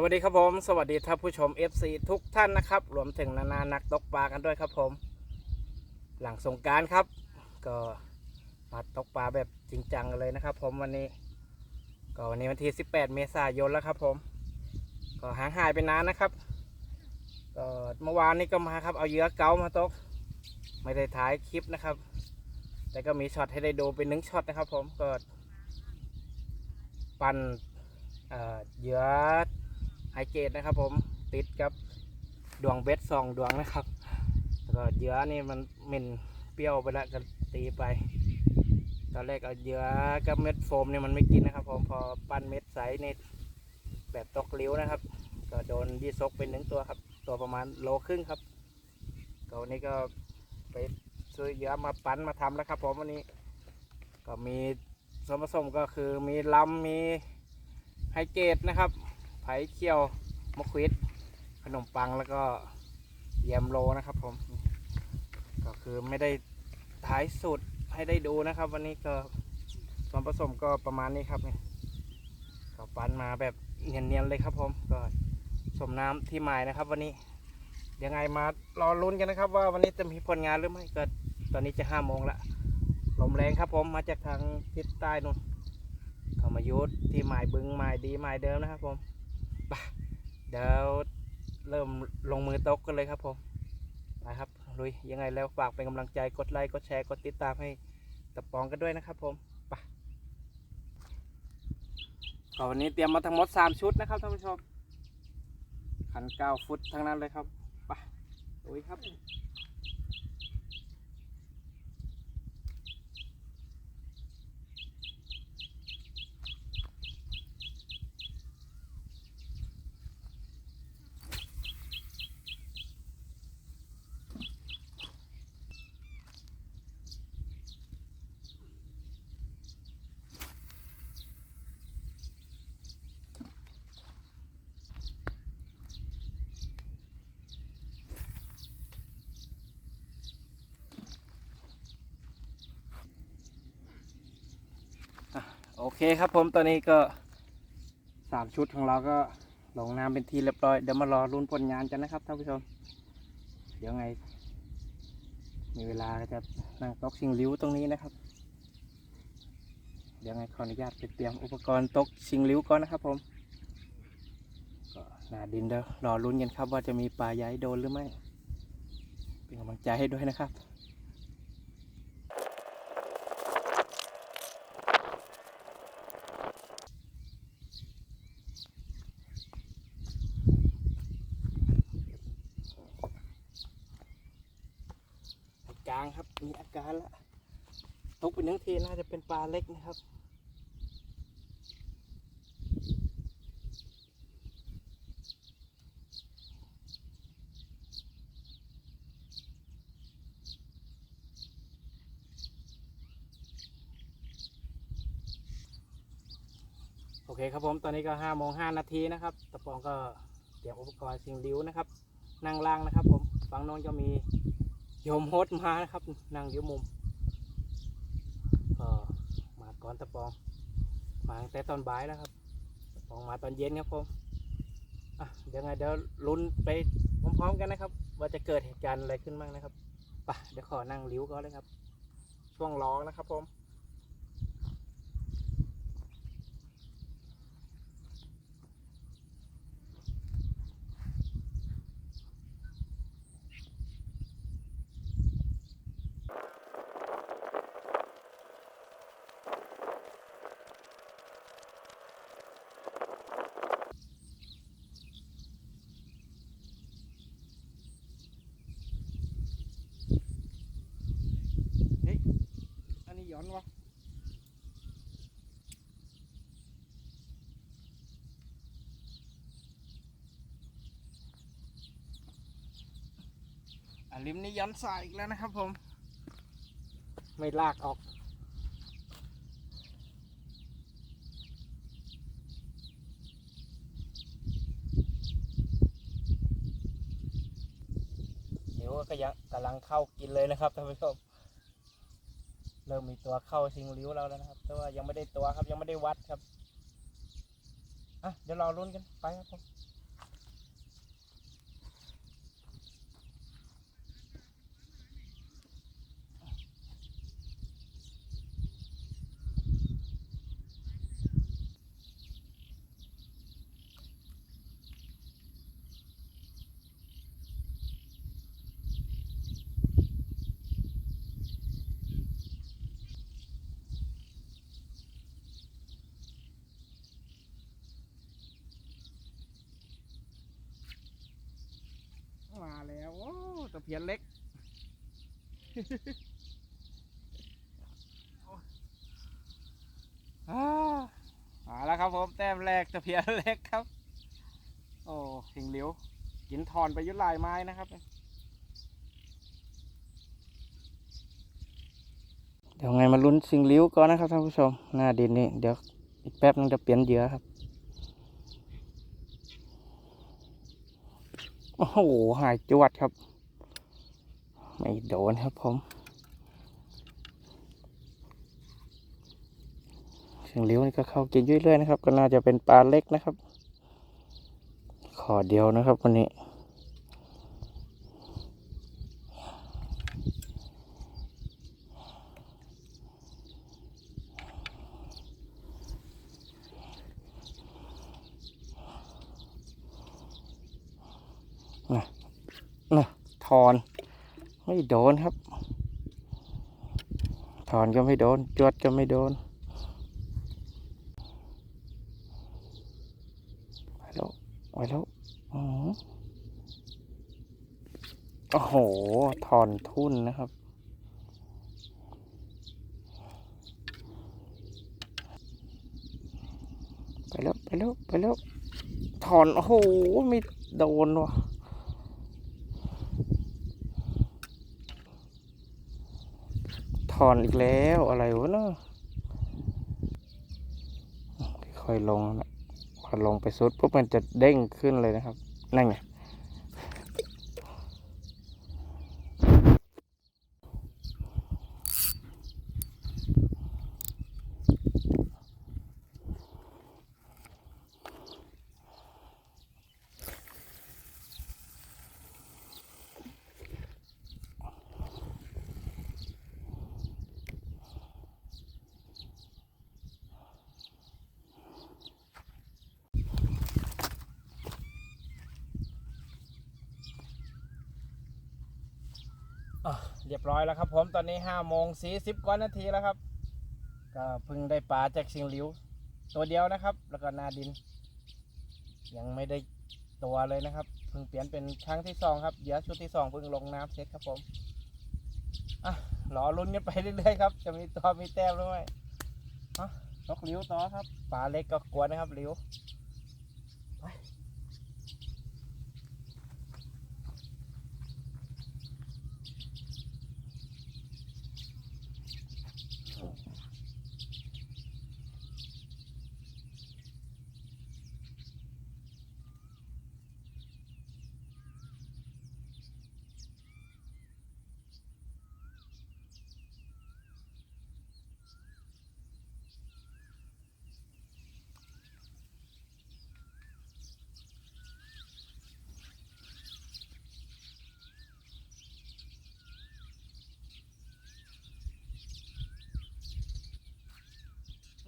สวัสดีครับผม สวัสดีท่านผู้ชม FC ทุกท่านนะครับ รวมถึงนานานักตกปลากันด้วยครับผม หลังสงการครับ ก็มาตกปลาแบบจริงจังกันเลยนะครับ ผมวันนี้ ก็วันนี้วันที่ 18 เมษายนแล้วครับ ผม ก็ห่างหายไปนานนะครับ ก็เมื่อวานนี้ก็มาครับ เอาเหยื่อเก๋ามาตก ไม่ได้ถ่ายคลิปนะครับ แต่ก็มีช็อตให้ได้ดูเป็นหนึ่งช็อตนะครับ ผมก็ปั่นเเหยื่อ ไฮเกตนะครับ ผมติดกับดวงเบ็ดสองดวงนะครับ แล้วก็เหยื่อนี่มันเหม็นเปรี้ยวไปแล้วก็ตีไป ตอนแรกเอาเหยื่อกับเม็ดโฟมเนี่ยมันไม่กินนะครับ ผมพอปั้นเม็ดใสนี่แบบตกลิ้วนะครับ ก็โดนยี่ซกเป็นหนึ่งตัวครับ ตัวประมาณโลครึ่งครับก็วันนี้ก็ไปซื้อเหยื่อมาปั้นมาทำแล้วครับ ผมวันนี้ ก็มีส่วนผสมก็คือมีลำมีไฮเกตนะครับ ผ่เคี่ยวมะขวิดขนมปังแล้วก็แยมโลนะครับผม ก็คือไม่ได้ถ่ายสูตรให้ได้ดูนะครับ วันนี้ก็ส่วนผสมก็ประมาณนี้ครับนี่ก็ปั้นมาแบบเนียนๆเลยครับผมก็สมน้ำที่หมายนะครับ วันนี้ยังไงมารอลุ้นกันนะครับ ว่าวันนี้จะมีผลงานหรือไม่ก็ตอนนี้จะห้าโมงละลมแรงครับผมมาจากทางทิศใต้นู่นเขามายุดที่หมายบึงหมายดีหมายเดิมนะครับผม เดี๋ยวเริ่มลงมือตกกันเลยครับผมไปครับลุยยังไงแล้วฝากเป็นกำลังใจกดไลค์กดแชร์กดติดตามให้ตะปองกันด้วยนะครับผมไปก็วันนี้เตรียมมาทั้งหมด 3 ชุดนะครับท่านผู้ชมขัน9ฟุตทั้งนั้นเลยครับไปลุยครับ โอเคครับผมตอนนี้ก็สามชุดของเราก็ลงน้ำเป็นที่เรียบร้อย เดี๋ยวมารอรุนผลงานกันนะครับท่านผู้ชม เดี๋ยวไง มีเวลาจะนั่งตกชิงลิ้วตรงนี้นะครับ เดี๋ยวไงขออนุญาตไปเตรียมอุปกรณ์ตกชิงลิ้วก่อนนะครับผมก็หนาดินเดี๋ยวรอรุนกันครับว่าจะมีปลาใหญ่โดนหรือไม่ เป็นกำลังใจให้ด้วยนะครับ กลางครับมีอาการแล้วตก เป็นทั้งทีน่าจะเป็นปลาเล็กนะครับ โอเคครับผม ตอนนี้ก็ห้าโมงห้านาทีนะครับ ตะปองก็เตรียมอุปกรณ์สิ่งลิ้วนะครับ นั่งล่างนะครับผม ฝั่งโน้นก็มีโยมโฮสมานะครับ นั่งอยู่มุมก็ม อนตะปอง มาตั้งแต่ตอนบ่ายแล้วครับตะปองมาตอนเย็นครับผมอะเดี๋ยวไงเดี๋ยวลุ้นไปพร้อมๆกันนะครับ ว่าจะเกิดเหตุการณ์อะไรขึ้นบ้างนะครับป่ะเดี๋ยวขอนั่งริ้วก่อนเลยครับ ช่วงร้องนะครับผม ย้อนวะอะริมนี้ย้อนสายอีกแล้วนะครับผม ไม่ลากออกเดี๋ยวก็ยังกำลังเข้ากินเลยนะครับท่านผู้ชม เริ่มมีตัวเข้าชิงริ้วเราแล้วนะครับ แต่ว่ายังไม่ได้ตัวครับยังไม่ได้วัดครับอะเดี๋ยวรอลุ้นกันไปครับผมมาแล้วโอ้ตะเพียนเล็กอ่ามาแล้วครับผมแต้มแรกตะเพียนเล็กครับ โอ้หิงเหลียวกินทอนไปยุลายไม้นะครับ เดี๋ยวไงมาลุ้นสิงเหลิ้วก่อนนะครับท่านผู้ชม หน้าดินนี่เดี๋ยวอีกแป๊บนึงจะเปลี่ยนเหยื่อครับ โอ้โห หายจวดครับ ไม่โดนครับผมเสียงเลี้ยวนี่ก็เข้ากินเรื่อยๆนะครับ ก็น่าจะเป็นปลาเล็กนะครับ ขอเดียวนะครับวันนี้นะถอน ไม่โดนครับ ถอนก็ไม่โดน จวดก็ไม่โดนไปแล้วไปแล้วอือหือโอ้โห ถอนทุ่นนะครับไปแล้วไปแล้วไปแล้วถอนโอ้โหไม่โดนว่ะ ถ อนอีกแล้วอะไรวะเนาะค่อยลงนะพอลงไปสุดปุ๊บมันจะเด้งขึ้นเลยนะครับ นั่นไงอะ เรียบร้อยแล้วครับ ผมตอนนี้ห้าโมงสี่สิบกว่านาทีแล้วครับ ก็เพิ่งได้ปลาจากสิงหลิว ตัวเดียวนะครับ แล้วก็นาดิน ยังไม่ได้ตัวเลยนะครับเพิ่งเปลี่ยนเป็นครั้งที่สองครับเหยื่อชุดที่สองเพิ่งลงน้ำเสร็จครับผมอะรอลุ้นกันไปเรื่อยๆครับ จะมีตัวมีแต้มหรือไม่อะนกหลิวต่อครับปลาเล็กก็กลัวนะครับหลิว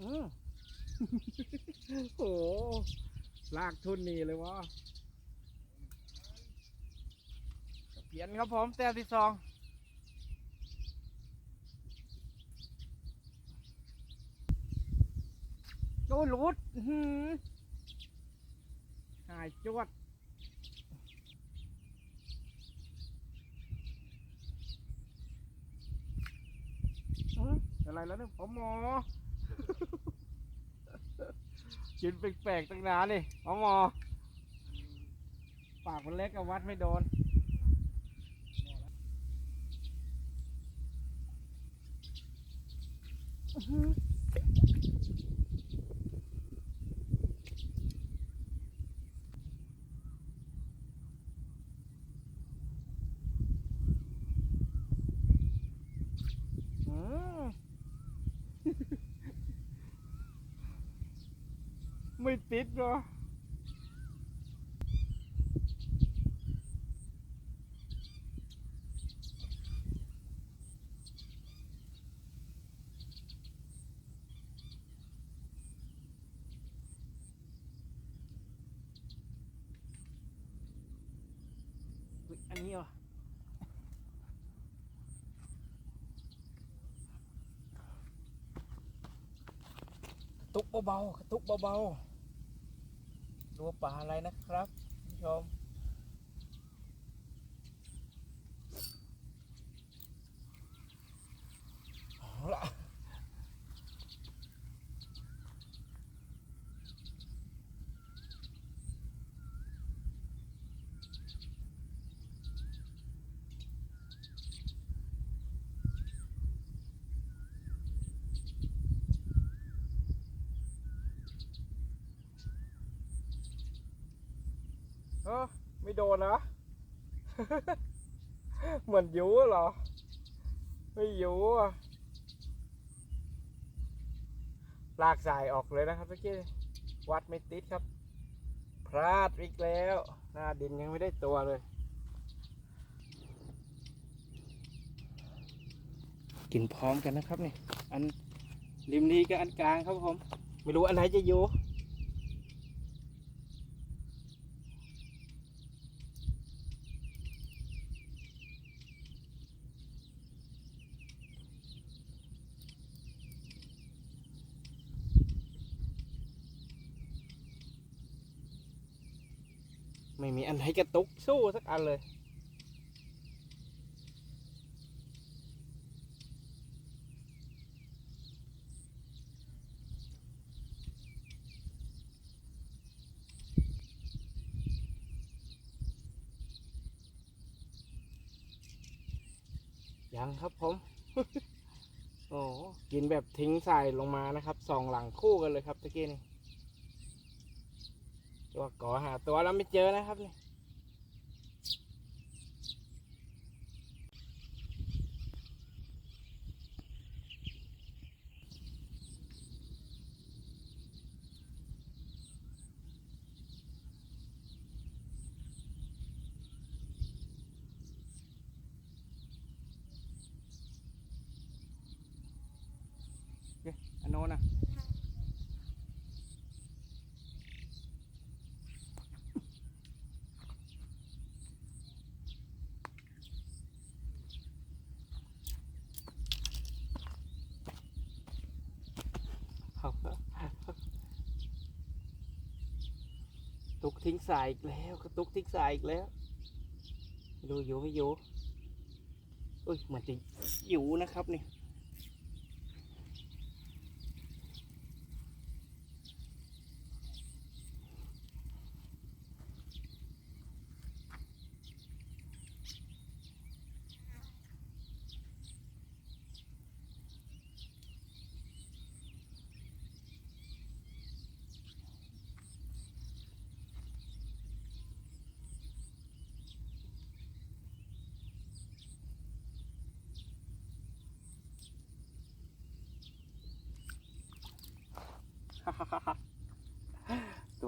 อืมโอ้โหลากทุนหนี่เลยวะเปลี่ยนครับผมแต้มที่สองโอ้ยหลุดอื้อหือหายจวดอื้ออะไรแล้วเนี่ยผมหมอ กินแปลกๆตั้งนานนี่หมอหมอปากมันเล็กกับวัดไม่โดน อือหืออืม ไม่ ติดเหรออุ๊ยอันนี้เหรอกระตุกเบาๆกระตุกเบาๆ ตัวปลาอะไรนะครับคุณผู้ชม ออไม่โดนนะ เหมือนยูเหรอ ไม่ยูอะลากสายออกเลยนะครับเมื่อกี้วัดไม่ติดครับ พลาดอีกแล้ว หน้าดินยังไม่ได้ตัวเลย กินพร้อมกันนะครับนี่ อันริมนี้กับอันกลางครับผม ไม่รู้อันไหนจะอยู่ ไม่มีอันไหนกระตุกสู้สักอันเลย ยังครับผม โอ้กินแบบทิ้งใส่ลงมานะครับสองหลังคู่กันเลยครับตะกี้นี่ตัวก่อหาตัวแล้วไม่เจอนะครับนี่อ๊ะอั นะครับตุกทิ้งสายอีกแล้วกระตุกทิ้งสายอีกแล้วดูอยู่ไม่อยู่อุ้ยเหมือนจะอยู่นะครับนี่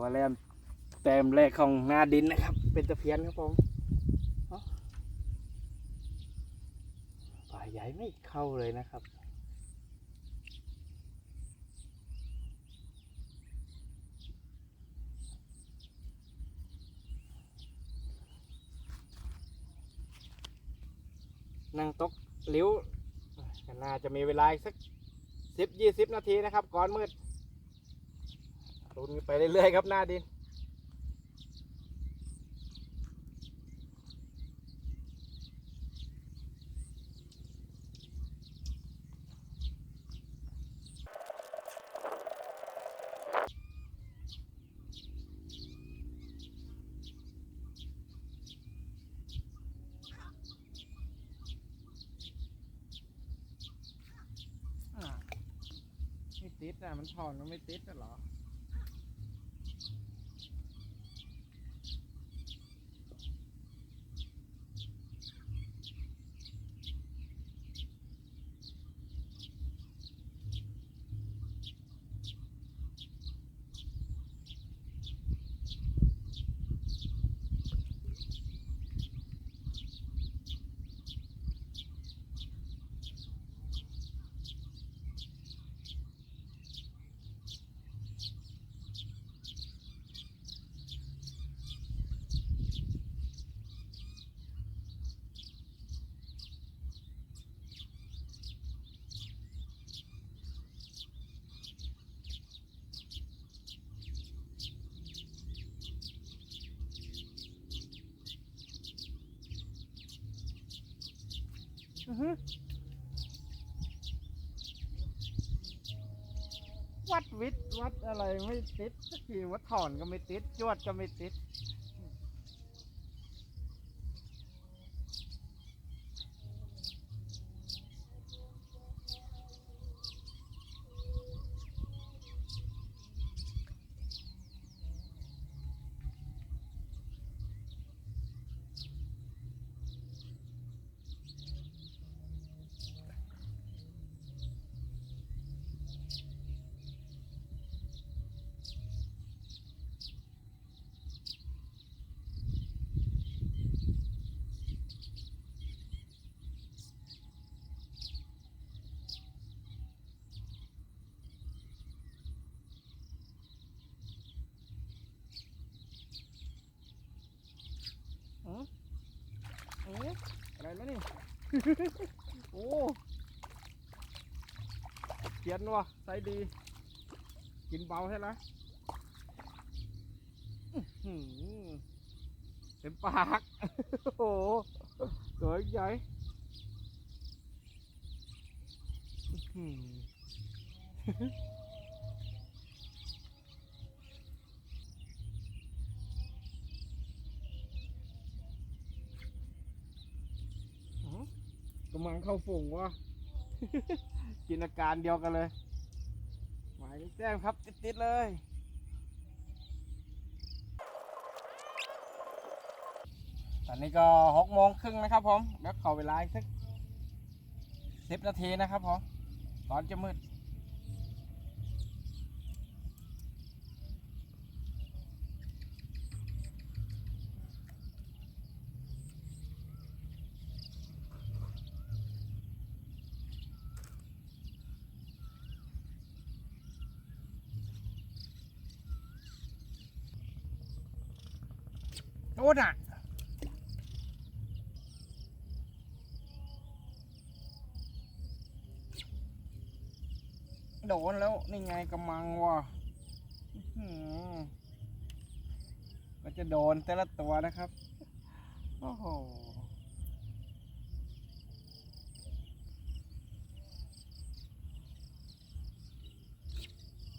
ตัวแรมแต้มแรกของหน้าดินนะครับ เป็นตะเพียนครับผมเอ้าปลาใหญ่ไม่เข้าเลยนะครับนั่งตกเลี้ยวน่าจะมีเวลาสักสิบยี่สิบนาทีนะครับ ก่อนมืด ลุนไปเรื่อยๆครับหน้าดิน ไม่ติดนะมันถอนมันไม่ติดนะเหรอ วัดวิทย์วัดอะไรไม่ติดสักทีวัดถอนก็ไม่ติดจวดก็ไม่ติด อืมอืมอะไรแล้วนี่ โอ้เขียนวะใส่ดี กินเบาใช่ไหมเต็มปาก โอ้โหตัวใหญ่อื้อหือ อ๋ มังเข้าฝูงวะ กินอาการเดียวกันเลย หมายเลขแจ้งครับติดๆเลยตอนนี้ก็หกโมงครึ่งนะครับผมเดี๋ยวขอเวลาอีกสักสิบนาทีนะครับผมตอนจะมืด โน่นอะโดนแล้วนี่ไงกำมังวะก็จะโดนแต่ละตัวนะครับ โอ้โห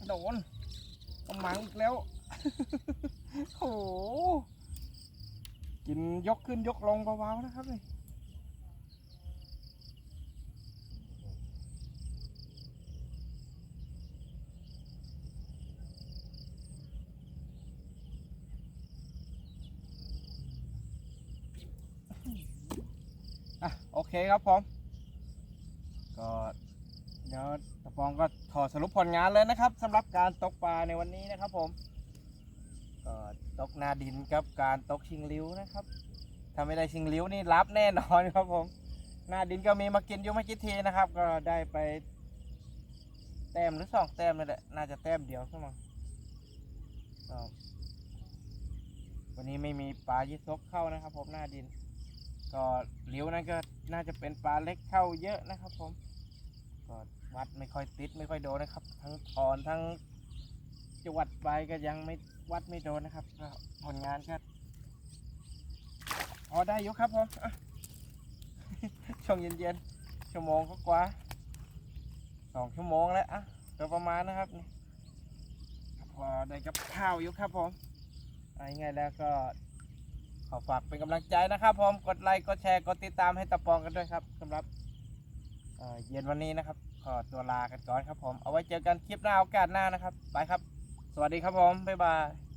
โดนกำมังอีกแล้ว โอ้โห กินยกขึ้นยกลงเบาๆนะครับนี่อะโอเคครับผม ก็เดี๋ยวตะปองก็ขอดสรุปผลงานเลยนะครับสำหรับการตกปลาในวันนี้นะครับผม ตกนาดินกับการตกชิงลิ้วนะครับถ้าไม่ได้ชิงลิ้วนี่รับแน่นอนครับผมหน้าดินก็มีมากินอยู่ไม่กี่ทีนะครับ ก็ได้ไป แต้มหรือสองแต้มนี่แหละน่าจะแต้มเดียวใช่ไหมวันนี้ไม่มีปลายิซกเข้านะครับ ผมหน้าดิน ก็ลิ้วนั่นก็น่าจะเป็นปลาเล็กเข้าเยอะนะครับ ผมก็วัดไม่ค่อยติดไม่ค่อยโดนนะครับ ทั้งถอนทั้ง จวัดไปก็ยังไม่วัดไม่โดนนะครับก็ผลงานก็พอได้อยู่ครับผมช่วงเย็นๆชั่วโมงก็กว่าสองชั่วโมงแล้วอะโดยประมาณนะครับพอได้กับข้าวอยู่ครับผมอะไรไงแล้วก็ขอฝากเป็นกำลังใจนะครับผมกดไลค์กดแชร์กดติดตามให้ตะปองกันด้วยครับสำหรับเอ่อเย็นวันนี้นะครับ ขอตัวลากันก่อนครับผม เอาไว้เจอกันคลิปหน้าโอกาสหน้านะครับ ไปครับ สวัสดีครับผมบ๊ายบาย